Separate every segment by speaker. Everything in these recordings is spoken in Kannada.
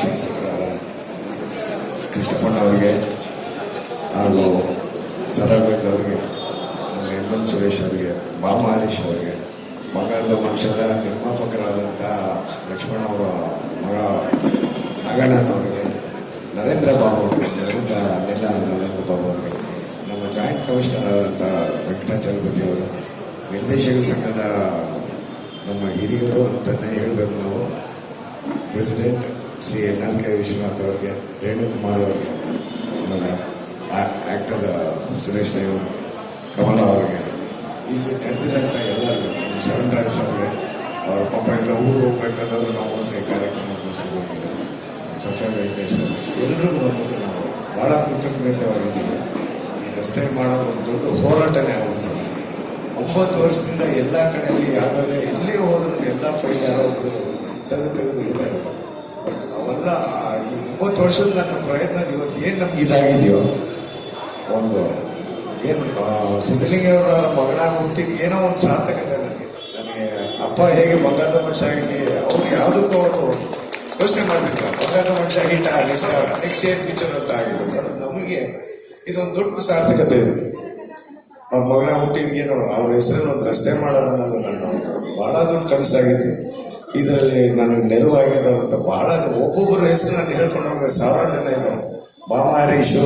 Speaker 1: ಶಾಸಕರಾದ ಕೃಷ್ಣಪ್ಪಣ್ಣ ಅವರಿಗೆ ಹಾಗೂ ಸದಾಬೇಗ್ ಅವರಿಗೆ ನಮ್ಮ ಎನ್ ಸುರೇಶ್ ಅವರಿಗೆ ಹರೀಶ್ ಅವರಿಗೆ, ಬಂಗಾರದ ಮನುಷ್ಯದ ನಿರ್ಮಾಪಕರಾದಂಥ ಲಕ್ಷ್ಮಣ ಅವರ ಮಗ ಅವರಿಗೆ ನರೇಂದ್ರ ಬಾಬು ಅವರಿಗೆ, ನರೇಂದ್ರ ನೆಲ್ಲ ನರೇಂದ್ರ ಬಾಬು ಅವರಿಗೆ, ನಮ್ಮ ಜಾಯಿಂಟ್ ಕಮಿಷನರ್ ಆದಂಥ ವೆಂಕಟಾಚಲಪತಿ ಅವರು, ನಿರ್ದೇಶಕ ಸಂಘದ ನಮ್ಮ ಹಿರಿಯರು ಅಂತಲೇ ಹೇಳಬೇಕು ನಾವು, president Shri N R K Vishwanath ಅವ್ರಿಗೆ, ರೇಣುಕುಮಾರ್ ಅವ್ರಿಗೆ ಆಮೇಲೆ ಆ್ಯಕ್ಟರ್ ಸುರೇಶ್ ರೈ ಕಮಲ ಅವ್ರಿಗೆ ಇಲ್ಲಿ ನಡೆದಿರೋಂಥ ಎಲ್ಲರಿಗೂ, ನಮ್ಮ ಶರಣ್ ರಾಜ್ ಅವ್ರಿಗೆ ಅವ್ರ ಪಾಪ ಎಲ್ಲ ಊರು ಹೋಗ್ಬೇಕಾದ್ರೆ ನಾವು ಹೊಸ ಈ ಕಾರ್ಯಕ್ರಮ ಮುಗಿಸ್ಕೊಂಡಿದ್ದೀವಿ. ಸಫಾ ವೆಂಕಟೇಶ್ ಎಲ್ಲರಿಗೂ ಬಂದ್ಬಿಟ್ಟು ನಾವು ಭಾಳ ಕೃತಜ್ಞತೆವಾಗಿದ್ದೀವಿ ಈ ರಸ್ತೆ ಮಾಡೋದು ಒಂದು ದೊಡ್ಡ ಹೋರಾಟನೇ ಆಗುತ್ತೆ. ಒಂಬತ್ತು ವರ್ಷದಿಂದ ಎಲ್ಲ ಕಡೆಯಲ್ಲಿ ಯಾವುದಾದ್ರೆ ಎಲ್ಲಿ ಹೋದ್ರು ಎಲ್ಲ ಫೈಲ್ ಯಾರೋ ಒಬ್ಬರು ತೆಗೆದು ತೆಗೆದು ಇಡ್ತಾ ಇದ್ರು. ಆ ಈ ಒಂಬತ್ತು ವರ್ಷದ ನನ್ನ ಪ್ರಯತ್ನ ಇವತ್ತು ಏನು ನಮ್ಗೆ ಇದಾಗಿದೆಯೋ? ಒಂದು ಏನು ಸಿದ್ದಲಿಂಗಯ್ಯವರ ಮಗನ ಹುಟ್ಟಿದ ಏನೋ ಒಂದು ಸಾರ್ಥಕತೆ ನನಗೆ. ನನಗೆ ಅಪ್ಪ ಹೇಗೆ ಬಂಗಾರದ ಮನುಷ್ಯ ಆಗಿ ಅವ್ರು ಯಾವುದಕ್ಕೂ ಅವರು ಯೋಚನೆ ಮಾಡ್ತಿಲ್ಲ ಬಂಗಾರದ ಮನುಷ್ಯ ಹಿಟ್ಟ ನೆಕ್ಸ್ಟ್ ನೆಕ್ಸ್ಟ್ ಏನ್ ಪಿಕ್ಚರ್ ಅಂತ ಆಗಿದೆ ಬಟ್ ನಮಗೆ ಇದೊಂದು ದೊಡ್ಡ ಸಾರ್ಥಕತೆ ಇದೆ. ಅವ್ರ ಮಗನ ಹುಟ್ಟಿದ್ಗೇನು ಅವ್ರ ಹೆಸರಲ್ಲಿ ಒಂದು ರಸ್ತೆ ಮಾಡೋಣ ಅನ್ನೋದು ನನ್ನ ಬಹಳ ದೊಡ್ಡ ಕನಸಾಗಿತ್ತು. ಇದರಲ್ಲಿ ನನಗೆ ನೆರವಾಗಿದ್ದಾರಂತ ಬಹಳ ಒಬ್ಬೊಬ್ಬರ ಹೆಸರು ನಾನು ಹೇಳ್ಕೊಂಡು ಹೋದ್ರೆ ಸಾವಿರಾರು ಜನ ಇದ್ದಾರೆ. ಬಾಮ ಹರೀಶು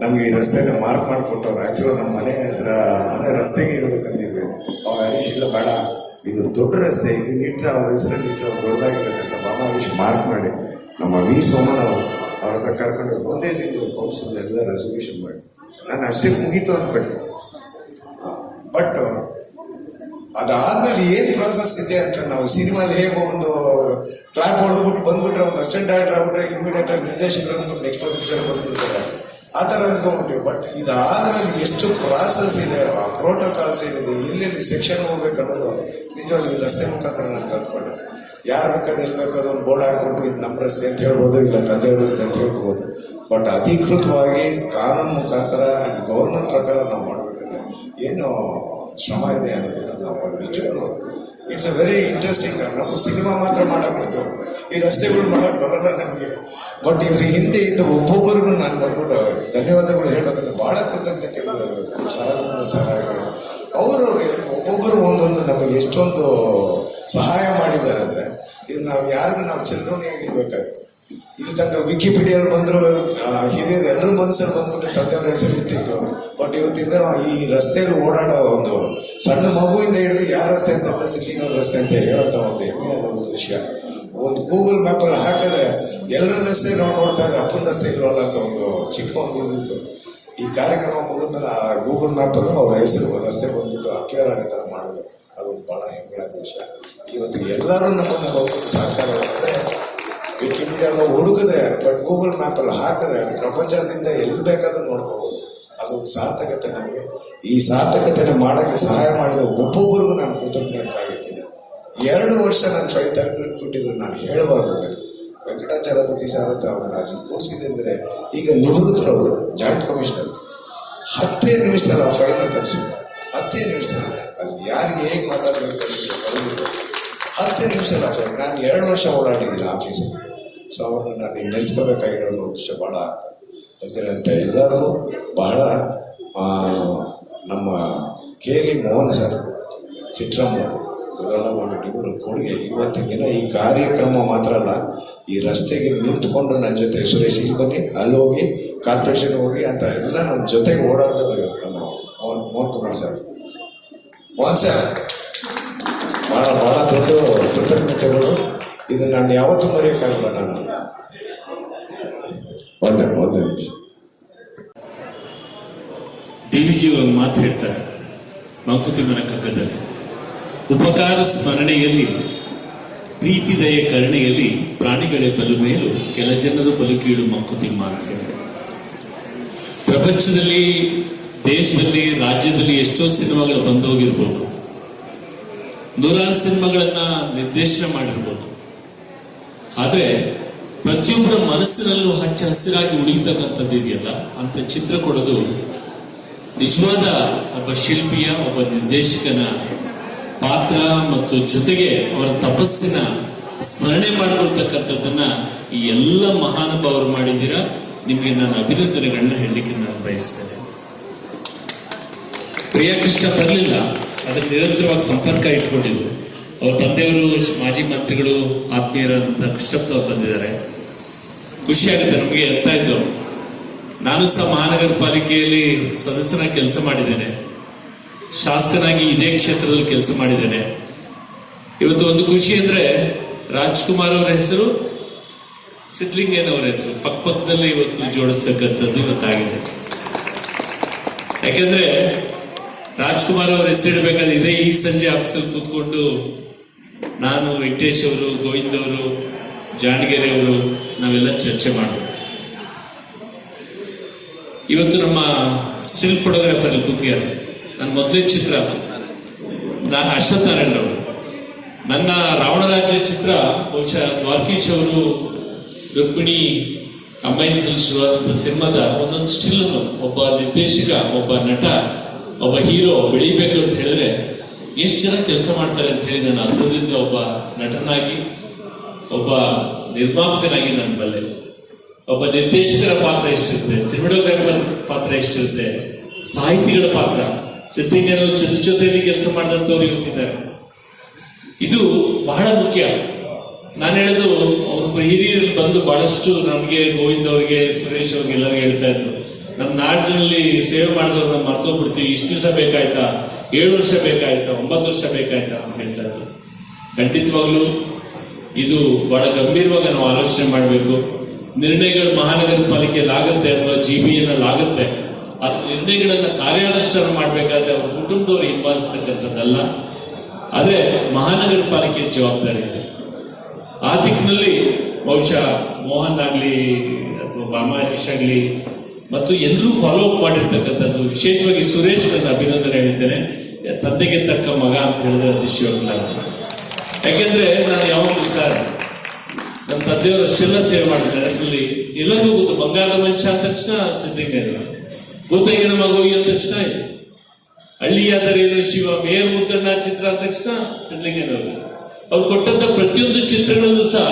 Speaker 1: ನಮ್ಗೆ ಈ ರಸ್ತೆನ ಮಾರ್ಕ್ ಮಾಡಿಕೊಟ್ಟವ್ರು. ಆಕ್ಚುಲಿ ನಮ್ಮ ಮನೆ ಹೆಸರ, ಮನೆ ರಸ್ತೆಗೆ ಇರ್ಬೇಕಂತಿದ್ವಿ. ಆ ಹರೀಶ್ ಇಲ್ಲ, ಬೇಡ. ಇದು ದೊಡ್ಡ ರಸ್ತೆ, ಇದು ಇಟ್ಟರೆ ಅವ್ರ ಹೆಸರಲ್ಲಿ ನಿಟ್ಟರೆ ಅವ್ರು ದೊಡ್ಡದಾಗಿರುತ್ತೆ ಅಂತ ಬಾಮ ಹರೀಶ್ ಮಾರ್ಕ್ ಮಾಡಿ ನಮ್ಮ ವಿ ಸೋಮಣ್ಣ ಅವರು, ಅವ್ರ ಹತ್ರ ಕರ್ಕೊಂಡು ಒಂದೇ ದಿನ ಕೌನ್ಸಿಲ್ ಎಲ್ಲ ರೆಸಲ್ಯೂಷನ್ ಮಾಡಿ. ನಾನು ಅಷ್ಟೇ ಮುಗೀತು ಅಂದ್ಬಿಟ್ಟೆ ಬಟ್ ಅದಾದ್ಮೇಲೆ ಏನು ಪ್ರಾಸೆಸ್ ಇದೆ ಅಂತ ನಾವು ಸಿನಿಮಾಲಿ ಹೇಗೆ ಒಂದು ಕ್ಲಾಪ್ ಹೊಡೆದ್ಬಿಟ್ಟು ಬಂದ್ಬಿಟ್ರೆ ಒಂದು ಅಸಿಸ್ಟೆಂಟ್ ಡೈರೆಕ್ಟರ್ ಆಗ್ಬಿಟ್ರೆ ಇಮಿಡಿಯೇಟ್ ಆಗಿ ನಿರ್ದೇಶಕರು ಅಂದ್ಬಿಟ್ಟು ನೆಕ್ಸ್ಟ್ ಒಂದು ಪಿಕ್ಚರ್ ಬಂದ್ಬಿಡ್ತಾರೆ. ಆ ಥರ ಅಂದ್ಕೊಂಡ್ಬಿಟ್ಟಿವಿ ಬಟ್ ಇದಾದ್ಮೇಲೆ ಎಷ್ಟು ಪ್ರಾಸೆಸ್ ಇದೆ, ಆ ಪ್ರೋಟೋಕಾಲ್ಸ್ ಏನಿದೆ, ಎಲ್ಲೆಲ್ಲಿ ಸೆಕ್ಷನ್ ಹೋಗ್ಬೇಕು ಅನ್ನೋದು ನಿಜವಾಗ್ಲೂ ಈ ರಸ್ತೆ ಮುಖಾಂತರ ನಾನು ಕಲ್ತ್ಕೊಂಡೆ. ಯಾರು ಬೇಕಾದ್ರೆ ಎಲ್ಲಿ ಬೇಕಾದ್ರೆ ಒಂದು ಬೋರ್ಡ್ ಹಾಕ್ಬಿಟ್ಟು ಇದು ನಮ್ಮ ರಸ್ತೆ ಅಂತ ಹೇಳ್ಬೋದು, ಇಲ್ಲ ತಂದೆಯವ್ರ ರಸ್ತೆ ಅಂತ ಹೇಳ್ಬೋದು. ಬಟ್ ಅಧಿಕೃತವಾಗಿ ಕಾನೂನು ಮುಖಾಂತರ ಗೌರ್ಮೆಂಟ್ ಪ್ರಕಾರ ನಾವು ಮಾಡಬೇಕಂದ್ರೆ, ಏನು ಶ್ರಮ ಇದೆ ಅನ್ನೋದನ್ನ ನಾವು ನಿಜವಾಗ್ಲು ಇಟ್ಸ್ ಅ ವೆರಿ ಇಂಟ್ರೆಸ್ಟಿಂಗ್ ನಾವು ಸಿನಿಮಾ ಮಾತ್ರ ಗೊತ್ತು ಈ ರಸ್ತೆಗಳು ಮಾಡಕ್ ಬರಲ್ಲ ನಮಗೆ. ಬಟ್ ಇದ್ರ ಹಿಂದೆ ಇದ್ದ ಒಬ್ಬೊಬ್ಬರಿಗೂ ನಾನು ಬಂದ್ಬಿಟ್ಟು ಧನ್ಯವಾದಗಳು ಹೇಳಬೇಕಂತ ಬಹಳ ಕೃತಜ್ಞತೆಗಳು ಹೇಳಬೇಕು ಸರಾಗ ಸರಾಗ ಅವರು ಒಬ್ಬೊಬ್ಬರು ಒಂದೊಂದು ನಮಗೆ ಎಷ್ಟೊಂದು ಸಹಾಯ ಮಾಡಿದ್ದಾರೆ ಅಂದರೆ, ಇದು ನಾವು ಯಾರಿಗೂ ನಾವು ಚಿಲ್ಡ್ರನಿಯಾಗಿರ್ಬೇಕಾಗುತ್ತೆ ಇಲ್ಲಿ ವಿಕಿಪೀಡಿಯಲ್ಲಿ ಬಂದ್ರು ಹಿರಿಯರು ಎಲ್ಲರ ಮನಸ್ಸಲ್ಲಿ ಬಂದ್ಬಿಟ್ಟು ತಂದೆಯವ್ರ ಹೆಸರು ಇರ್ತಿತ್ತು. ಬಟ್ ಇವತ್ತಿಂದ ಈ ರಸ್ತೆಯಲ್ಲಿ ಓಡಾಡೋ ಒಂದು ಸಣ್ಣ ಮಗುವಿಂದ ಹಿಡಿದು ಯಾರ ರಸ್ತೆ ಅಂತ ಸಿದ್ಲಿಂಗರ ರಸ್ತೆ ಅಂತ ಹೇಳೋಂಥ ಒಂದು ಹೆಮ್ಮೆಯಾದ ಒಂದು ವಿಷಯ. ಒಂದು ಗೂಗಲ್ ಮ್ಯಾಪಲ್ಲಿ ಹಾಕಿದ್ರೆ ಎಲ್ಲರ ರಸ್ತೆ ನಾವು ನೋಡ್ತಾ ಇದ್ದೆ, ಅಪ್ಪನ ರಸ್ತೆ ಇಲ್ವಲ್ಲ ಅಂತ ಒಂದು ಚಿಕ್ಕ ಒಂದು ಇದಿತ್ತು. ಈ ಕಾರ್ಯಕ್ರಮ ಮುಗಿದ್ಮೇಲೆ ಆ ಗೂಗಲ್ ಮ್ಯಾಪಲ್ಲೂ ಅವ್ರ ಹೆಸರು ರಸ್ತೆ ಬಂದ್ಬಿಟ್ಟು ಅಪೇರ್ ಆಗೋ ಥರ ಮಾಡೋದು ಅದೊಂದು ಬಹಳ ಹೆಮ್ಮೆಯಾದ ವಿಷಯ. ಇವತ್ತು ಎಲ್ಲರೂ ನಮ್ಮನ್ನು ಬಂದ್ಬಿಟ್ಟು ಸಹಕಾರ ಅಂದರೆ ವಿಕಿಪೀಡಿಯಾ ಹುಡುಕಿದ್ರೆ ಬಟ್ ಗೂಗಲ್ ಮ್ಯಾಪಲ್ಲಿ ಹಾಕಿದ್ರೆ, ಪ್ರಪಂಚದಿಂದ ಎಲ್ಲಿ ಬೇಕಾದ್ರೂ ನೋಡ್ಕೋಬೋದು. ಅದು ಸಾರ್ಥಕತೆ ನಮಗೆ. ಈ ಸಾರ್ಥಕತೆನ ಮಾಡೋಕ್ಕೆ ಸಹಾಯ ಮಾಡಿದ ಒಬ್ಬೊಬ್ಬರಿಗೂ ನಾನು ಕೃತಜ್ಞತರಾಗಿರ್ತೀನಿ ಎರಡು ವರ್ಷ ನಾನು ಫೈಲ್ ತೆಗೆದುಬಿಟ್ಟಿದ್ರು ನಾನು ಹೇಳಬಾರ್ದು ನನಗೆ ವೆಂಕಟಾಚಲಪತಿ ಸರ್ ಅಂತ ಅವ್ರನ್ನ ಅದನ್ನು ಕೂರಿಸಿದ್ರೆ ಈಗ ನಿವೃತ್ತರವರು ಜಾಯಿಂಟ್ ಕಮಿಷನರ್ ಹತ್ತೇ ನಿಮಿಷದಲ್ಲಿ ಆ ಫೈಲ್ನ ಕಲಿಸಿ ಹತ್ತೇ ನಿಮಿಷದಲ್ಲಿ ಅದು ಯಾರಿಗೆ ಹೇಗೆ ಮಾತಾಡಬೇಕು ಹತ್ತೇ ನಿಮಿಷ ನಾನು ಎರಡು ವರ್ಷ ಓಡಾಡಿದ್ದೀನಿ ಆಫೀಸಲ್ಲಿ ಸೊ ಅವ್ರನ್ನ ನಾನು ನೆಲೆಸ್ಕೋಬೇಕಾಗಿರೋದು ಭಾಳ ಬಂದಿರೋಂಥ ಎಲ್ಲರೂ ಬಹಳ ನಮ್ಮ ಕೆ ಎಲ್ ಮೋಹನ್ ಸರ್ ಚಿತ್ರಮ್ಮ ಇವರೆಲ್ಲ ಒಂದು ಇವರು ಕೊಡುಗೆ ಇವತ್ತಿನ ದಿನ ಈ ಕಾರ್ಯಕ್ರಮ ಮಾತ್ರ ಅಲ್ಲ, ಈ ರಸ್ತೆಗೆ ನಿಂತ್ಕೊಂಡು ನನ್ನ ಜೊತೆ ಸುರೇಶ್ ಇಲ್ಲಿ ಅಲ್ಲಿ ಹೋಗಿ ಕಾರ್ಪೊರೇಷನ್ ಹೋಗಿ ಅಂತ ಎಲ್ಲ ನಮ್ಮ ಜೊತೆಗೆ ಓಡಾಡ್ತಾರೆ ನಮ್ಮ ಮೋಹನ್ ಮೋಹನ್ ಕುಮಾರ್ ಸರ್. ಮೋಹನ್ ಸರ್, ಭಾಳ ಭಾಳ ದೊಡ್ಡ ಕೃತಜ್ಞತೆಗಳು. ಇದು ನಾನು ಯಾವತ್ತೂ ಮರೆಯೋಕ್ಕಾಗಲ್ಲ ನಾನು. ಒಂದೇ ಒಂದೇ ನಿಮಿಷ.
Speaker 2: ಡಿ ಒಂದು ಮಾತು ಹೇಳ್ತಾರೆ, ಮಂಕುತಿಮ್ಮನ ಕಗ್ಗದಲ್ಲಿ. ಉಪಕಾರ ಸ್ಮರಣೆಯಲ್ಲಿ ಪ್ರೀತಿ ದಯೆ ಕರುಣೆಯಲ್ಲಿ ಪ್ರಾಣಿಗಳೇ ಬಲು ಮೇಲು ಕೆಲ ಜನರು ಬಲು ಕೀಳು ಮಂಕುತಿಮ್ಮ ಅಂತ ಹೇಳಿದೆ ಪ್ರಪಂಚದಲ್ಲಿ, ದೇಶದಲ್ಲಿ, ರಾಜ್ಯದಲ್ಲಿ ಎಷ್ಟೋ ಸಿನಿಮಾಗಳು ಬಂದು ಹೋಗಿರ್ಬೋದು ನೂರಾರು ಸಿನಿಮಾಗಳನ್ನ ನಿರ್ದೇಶನ ಮಾಡಿರ್ಬೋದು. ಆದ್ರೆ ಪ್ರತಿಯೊಬ್ಬರ ಮನಸ್ಸಿನಲ್ಲೂ ಹಚ್ಚ ಹಸಿರಾಗಿ ಉಳಿತಕ್ಕಂಥದ್ದು ಇದೆಯಲ್ಲ? ಅಂತ ಚಿತ್ರ ಕೊಡೋದು ನಿಜವಾದ ಒಬ್ಬ ಶಿಲ್ಪಿಯ, ಒಬ್ಬ ನಿರ್ದೇಶಕನ ಪಾತ್ರ ಮತ್ತು ಜೊತೆಗೆ ಅವರ ತಪಸ್ಸಿನ ಸ್ಮರಣೆ ಮಾಡಿಕೊಳ್ತಕ್ಕಂಥದ್ದನ್ನ ಈ ಎಲ್ಲ ಮಹಾನುಭಾವರು ಮಾಡಿದ್ದೀರಾ? ನಿಮಗೆ ನಾನು ಅಭಿನಂದನೆಗಳನ್ನ ಹೇಳಲಿಕ್ಕೆ ನಾನು ಬಯಸ್ತೇನೆ. ಪ್ರಿಯಾ ಕೃಷ್ಣ ಬರಲಿಲ್ಲ. ಅದಕ್ಕೆ ನಿರಂತರವಾಗಿ ಸಂಪರ್ಕ ಇಟ್ಕೊಂಡಿದ್ದು. ಅವ್ರ ತಂದೆಯವರು ಮಾಜಿ ಮಂತ್ರಿಗಳು ಆತ್ಮೀಯರಂತ ಕೃಷ್ಣಪ್ಪನವ್ರು ಬಂದಿದ್ದಾರೆ. ಖುಷಿಯಾಗುತ್ತೆ ನಮಗೆ ಅರ್ಥ ಇದ್ದು. ನಾನು ಸಹ ಮಹಾನಗರ ಪಾಲಿಕೆಯಲ್ಲಿ ಸದಸ್ಯನಾಗಿ ಕೆಲಸ ಮಾಡಿದ್ದೇನೆ. ಶಾಸಕನಾಗಿ ಇದೇ ಕ್ಷೇತ್ರದಲ್ಲಿ ಕೆಲಸ ಮಾಡಿದ್ದೇನೆ. ಇವತ್ತು ಒಂದು ಖುಷಿ ಅಂದ್ರೆ ರಾಜ್ಕುಮಾರ್ ಅವರ ಹೆಸರು ಸಿದ್ಲಿಂಗೇನ್ ಅವರ ಹೆಸರು. ಪಕ್ಕಪಕ್ಕದಲ್ಲಿ ಇವತ್ತು ಜೋಡಿಸ್ತಕ್ಕಂಥದ್ದು ಇವತ್ತಾಗಿದೆ. ಯಾಕೆಂದ್ರೆ ರಾಜ್ಕುಮಾರ್ ಅವರು ಹೆಸರಿಡಬೇಕಾದ್ರೆ ಇದೇ ಈ ಸಂಜೆ ಆಫೀಸಲ್ಲಿ ಕೂತ್ಕೊಂಡು ನಾನು ವೆಂಕಟೇಶ್ ಅವರು, ಗೋವಿಂದ್ ಅವರು, ಜಾಣಗೆರೆ ಅವರು, ನಾವೆಲ್ಲ ಚರ್ಚೆ ಮಾಡೋದು. ಇವತ್ತು ನಮ್ಮ ಸ್ಟಿಲ್ ಫೋಟೋಗ್ರಾಫರ್ ಕೂತಿದ್ದಾರೆ. ನನ್ನ ಮೊದಲೇ ಚಿತ್ರ ನಾನು ಅಶ್ವಥ್ ನಾರಾಯಣ್ ಅವರು ನನ್ನ ರಾವಣರಾಜ್ಯ ಚಿತ್ರ, ಬಹುಶಃ ದ್ವಾರಕೀಶ್ ಅವರು, ರುಕ್ಮಿಣಿ ಕಂಬೈನ್ಸ್ ಸಿನಿಮಾದ ಒಂದೊಂದು ಸ್ಟಿಲ್ ಒಬ್ಬ ನಿರ್ದೇಶಕ, ಒಬ್ಬ ನಟ ಒಬ್ಬ ಹೀರೋ ಬೆಳಿಬೇಕು ಅಂತ ಹೇಳಿದ್ರೆ ಎಷ್ಟು ಜನ ಕೆಲಸ ಮಾಡ್ತಾರೆ ಅಂತ ಹೇಳಿ ನಾನು ಅದರಿಂದ ಒಬ್ಬ ನಟನಾಗಿ, ಒಬ್ಬ ನಿರ್ಮಾಪಕನಾಗಿ ನನ್ನ ಬಲ್ಲೆ. ಒಬ್ಬ ನಿರ್ದೇಶಕರ ಪಾತ್ರ ಎಷ್ಟಿರುತ್ತೆ, ಸಿನಿಮಾಟೋಗ್ರಾಫರ್ ಪಾತ್ರ ಎಷ್ಟಿರುತ್ತೆ, ಸಾಹಿತಿಗಳ ಪಾತ್ರ ಸಿದ್ಧಿಂಗನ ಜೊತೆ ಜೊತೆಯಲ್ಲಿ ಕೆಲಸ ಮಾಡಿದಂಥವ್ರು ಇವತ್ತಿದ್ದಾರೆ. ಇದು ಬಹಳ ಮುಖ್ಯ. ನಾನು ಹೇಳೋದು ಒಬ್ಬ ಹಿರಿಯರಲ್ಲಿ ಬಂದು ಬಹಳಷ್ಟು ನಮಗೆ ಗೋವಿಂದ್ ಅವರಿಗೆ, ಸುರೇಶ್ ಅವ್ರಿಗೆ ಎಲ್ಲರಿಗೂ ಹೇಳ್ತಾ ಇದ್ರು. ನಮ್ಮ ನಾಡಿನಲ್ಲಿ ಸೇವೆ ಮಾಡಿದವ್ರು ನಾವು ಮರ್ತೋಗ್ಬಿಡ್ತೀವಿ. ಇಷ್ಟು ದಿವಸ ಬೇಕಾಯ್ತಾ? ಏಳು ವರ್ಷ ಬೇಕಾಯ್ತಾ? ಒಂಬತ್ತು ವರ್ಷ ಬೇಕಾಯ್ತಾ ಅಂತ ಹೇಳ್ತಾ ಇದ್ರು. ಖಂಡಿತವಾಗ್ಲೂ ಇದು ಬಹಳ ಗಂಭೀರವಾಗಿ ನಾವು ಆಲೋಚನೆ ಮಾಡಬೇಕು. ನಿರ್ಣಯಗಳು ಮಹಾನಗರ ಪಾಲಿಕೆಯಲ್ಲಿ ಆಗುತ್ತೆ ಅಥವಾ ಜಿ ಬಿ ಆಗುತ್ತೆ ಅದ್ರ ನಿರ್ಣಯಗಳನ್ನ ಕಾರ್ಯಾನುಷ್ಠಾನ ಮಾಡಬೇಕಾದ್ರೆ ಅವ್ರ ಕುಟುಂಬದವ್ರು ಹಿಂಬಾಲಿಸ್ತಕ್ಕಂಥದ್ದಲ್ಲ. ಅದೇ ಮಹಾನಗರ ಪಾಲಿಕೆ ಜವಾಬ್ದಾರಿ ಇದೆ. ಆ ದಿಕ್ಕಿನಲ್ಲಿ ಬಹುಶಃ ಮೋಹನ್ ಆಗ್ಲಿ ಅಥವಾ ಬಾಮಾರೀಶ್ ಆಗ್ಲಿ ಮತ್ತು ಎಲ್ಲರೂ ಫಾಲೋ ಅಪ್ ಮಾಡಿರ್ತಕ್ಕಂಥದ್ದು. ವಿಶೇಷವಾಗಿ ಸುರೇಶ್ ನನ್ನ ಅಭಿನಂದನೆ ಹೇಳ್ತೇನೆ. ತಂದೆಗೆ ತಕ್ಕ ಮಗ ಅಂತ ಹೇಳಿದ್ರೆ ಅತಿಶಯೋಕ್ಲಾಗ ಯಾಕೆಂದ್ರೆ ನಾನು ಯಾವಾಗಲೂ ಸರ್ ನಮ್ಮ ತಂದೆಯವರು ಅಷ್ಟೆಲ್ಲ ಸೇವೆ ಮಾಡಿದ್ದಾರೆ. ಇಲ್ಲಿ ಎಲ್ಲರಿಗೂ ಗೊತ್ತು, ಬಂಗಾರದ ಮಂಚ ಅಂದ ತಕ್ಷಣ ಸಿದ್ಧಗಂಗಾ ಭೂತಯ್ಯನ ಮಗು ಅಂದ ತಕ್ಷಣ ಇದೆ. ಹಳ್ಳಿಯಾದರೇನು ಶಿವ, ಮೇಯರ್ ಮುದ್ದಣ್ಣ ಚಿತ್ರ ಅಂದ ತಕ್ಷಣ ಸಿದ್ಧಲಿಂಗನವರು ಅವ್ರು ಕೊಟ್ಟಂತ ಪ್ರತಿಯೊಂದು ಚಿತ್ರಗಳಲ್ಲೂ ಸಹ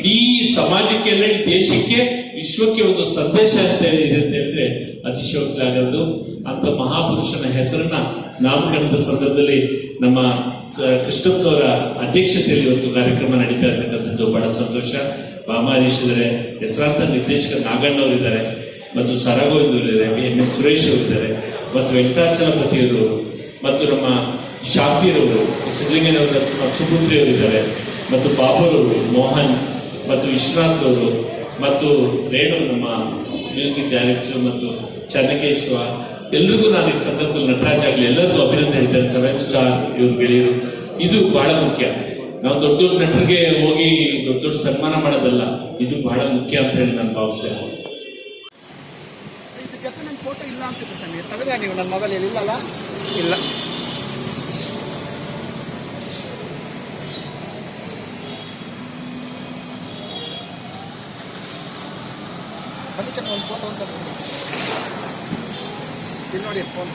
Speaker 2: ಇಡೀ ಸಮಾಜಕ್ಕೆ ದೇಶಕ್ಕೆ ವಿಶ್ವಕ್ಕೆ ಒಂದು ಸಂದೇಶ ಅಂತ ಹೇಳಿ ಇದೆ ಅಂತ ಹೇಳಿದ್ರೆ ಅತಿಶಯೋಕ್ತಿ ಆಗೋದು ಅಂತ ಮಹಾಪುರುಷನ ಹೆಸರನ್ನ ನಾಮಕರಣದ ಸಂದರ್ಭದಲ್ಲಿ ನಮ್ಮ ಕೃಷ್ಣಪ್ಪನವರ ಅಧ್ಯಕ್ಷತೆಯಲ್ಲಿ ಇವತ್ತು ಕಾರ್ಯಕ್ರಮ ನಡೀತಾ ಇರತಕ್ಕಂಥದ್ದು ಬಹಳ ಸಂತೋಷ. ಬಾಮಾರೀಶ್ ಇದ್ದಾರೆ ಹೆಸರಾಂತ ನಿರ್ದೇಶಕ ನಾಗಣ್ಣ ಅವರು ಇದ್ದಾರೆ ಮತ್ತು ಸರಗೋವಿಂದ ಇದ್ದಾರೆ ಎಂ ಎಸ್ ಸುರೇಶ್ ಅವರಿದ್ದಾರೆ, ಮತ್ತು ವೆಂಕಟಾಚಲಪತಿಯವರು, ಮತ್ತು ನಮ್ಮ ಶಾಂತಿರವರು ಸಿದ್ದಲಿಂಗನವರ ಸುಪುತ್ರಿಯವರಿದ್ದಾರೆ ಮತ್ತು ಬಾಬರವರು, ಮೋಹನ್, ಮತ್ತು ವಿಶ್ವನಾಥ್ ಅವರು ಮತ್ತು ರೇಣು ನಮ್ಮ ಮ್ಯೂಸಿಕ್ ಡೈರೆಕ್ಟರ್ ಮತ್ತು ಚನ್ನಕೇಶ್ವ, ಎಲ್ರಿಗೂ ನಾನು ಈ ಸಂದರ್ಭದಲ್ಲಿ ನಟರಾಜ್ ಆಗಲಿ ಎಲ್ಲರಿಗೂ ಅಭಿನಂದನೆ ಹೇಳ್ತೇನೆ. ಸೆವೆನ್ ಸ್ಟಾರ್ ಇವ್ರ ಗೆಳೆಯರು. ಇದು ಬಹಳ ಮುಖ್ಯ. ನಾವು ದೊಡ್ಡ ದೊಡ್ಡ ನಟರಿಗೆ ಹೋಗಿ ದೊಡ್ಡ ದೊಡ್ಡ ಸನ್ಮಾನ ಮಾಡೋದಲ್ಲ, ಇದು ಬಹಳ ಮುಖ್ಯ ಅಂತ ಹೇಳಿ ನಾನು ಭಾವಿಸ್ತೇನೆ.
Speaker 3: ಫೋಟೋ ಇಲ್ಲ ಅನ್ಸುತ್ತೆ ಸಮೀರ್ ತೆಗೆದ್ರೆ ನೀವು? ನನ್ನ ಮೊಬೈಲ್ ಇಲ್ಲಲ್ಲ ಇಲ್ಲ. ಬನ್ನಿ ಚೆಕ್ ಒಂದು ಫೋಟೋ ಅಂತ ಇಲ್ಲಿ ನೋಡಿ ಫೋನ್